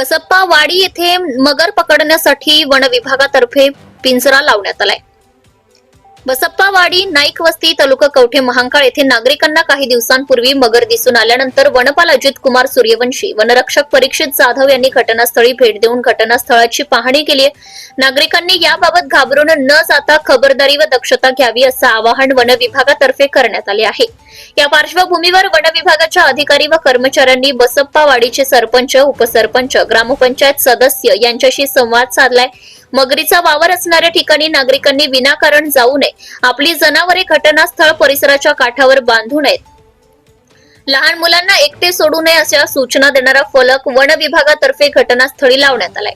बसप्पा वाडी येथे मगर पकडण्यासाठी वन विभागातर्फे पिंजरा लावण्यात आलाय. बसप्पावाडी नाईक वस्ती तालुका कवठे महांकाळ येथे नागरिकांना काही दिवसांपूर्वी मगर दिसून आल्यानंतर वनपाल अजित कुमार सूर्यवंशी वनरक्षक परीक्षित जाधव यांनी घटनास्थळी भेट देऊन घटनास्थळाची पाहणी केली नागरिकांनी याबाबत घाबरून न जाता खबरदारी व दक्षता घ्यावी असं आवाहन वन विभागातर्फे करण्यात आले आहे. या पार्श्वभूमीवर वन विभागाच्या अधिकारी व कर्मचाऱ्यांनी बसप्पावाडीचे सरपंच उपसरपंच ग्रामपंचायत सदस्य यांच्याशी संवाद साधलाय. मगरीचा वावर असणाऱ्या ठिकाणी नागरिकांनी विनाकारण जाऊ नये. आपली जनावरे घटनास्थळ परिसराच्या काठावर बांधू नयेत. लहान मुलांना एकटे सोडू नये अशा सूचना देणारा फलक वन विभागातर्फे घटनास्थळी लावण्यात आलाय.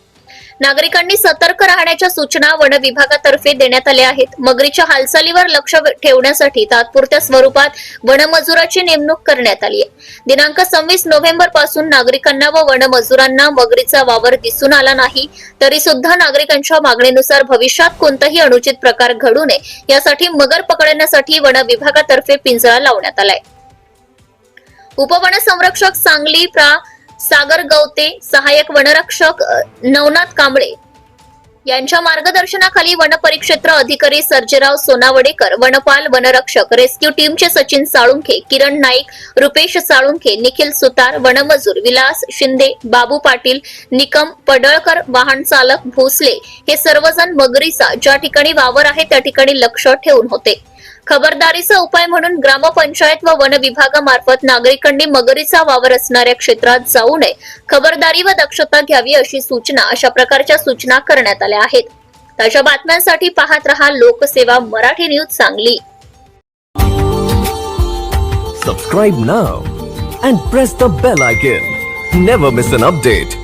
नागरिकांनी सतर्क राहण्याच्या सूचना वन विभागातर्फे देण्यात आल्या आहेत. मगरीच्या हालचालीवर लक्ष ठेवण्यासाठी तात्पुरत्या स्वरूपात वनमजुराची नेमणूक करण्यात आली आहे. दिनांक सव्वीस नोव्हेंबरपासून नागरिकांना व वनमजुरांना मगरीचा वावर दिसून आला नाही तरी सुद्धा नागरिकांच्या मागणीनुसार भविष्यात कोणताही अनुचित प्रकार घडू नये यासाठी मगर पकडण्यासाठी वन विभागातर्फे पिंजरा लावण्यात आलाय. उपवन संरक्षक सांगली प्रा. सागर गवते सहाय्यक वनरक्षक नवनाथ कांबळे. यांच्या मार्गदर्शनाखाली वनपरिक्षेत्र अधिकारी सर्जेराव सोनावडेकर वनपाल वनरक्षक रेस्क्यू टीमचे सचिन साळुंखे किरण नाईक रुपेश साळुंखे निखिल सुतार वनमजूर विलास शिंदे बाबू पाटील निकम पडळकर वाहन चालक भोसले. हे सर्वजण मगरीचा ज्या ठिकाणी वावर आहे त्या ठिकाणी लक्ष ठेवून होते. खबरदारीचा उपाय म्हणून ग्रामपंचायत व वन विभागामार्फत नागरिकांनी मगरीचा वावर असणाऱ्या क्षेत्रात जाऊ नये. खबरदारी व दक्षता घ्यावी अशी सूचना अशा प्रकारच्या सूचना करण्यात आल्या आहेत. ताज्या बातम्यांसाठी पाहत रहा Lokseva Marathi news Sangli. Subscribe now and press the bell icon never miss an update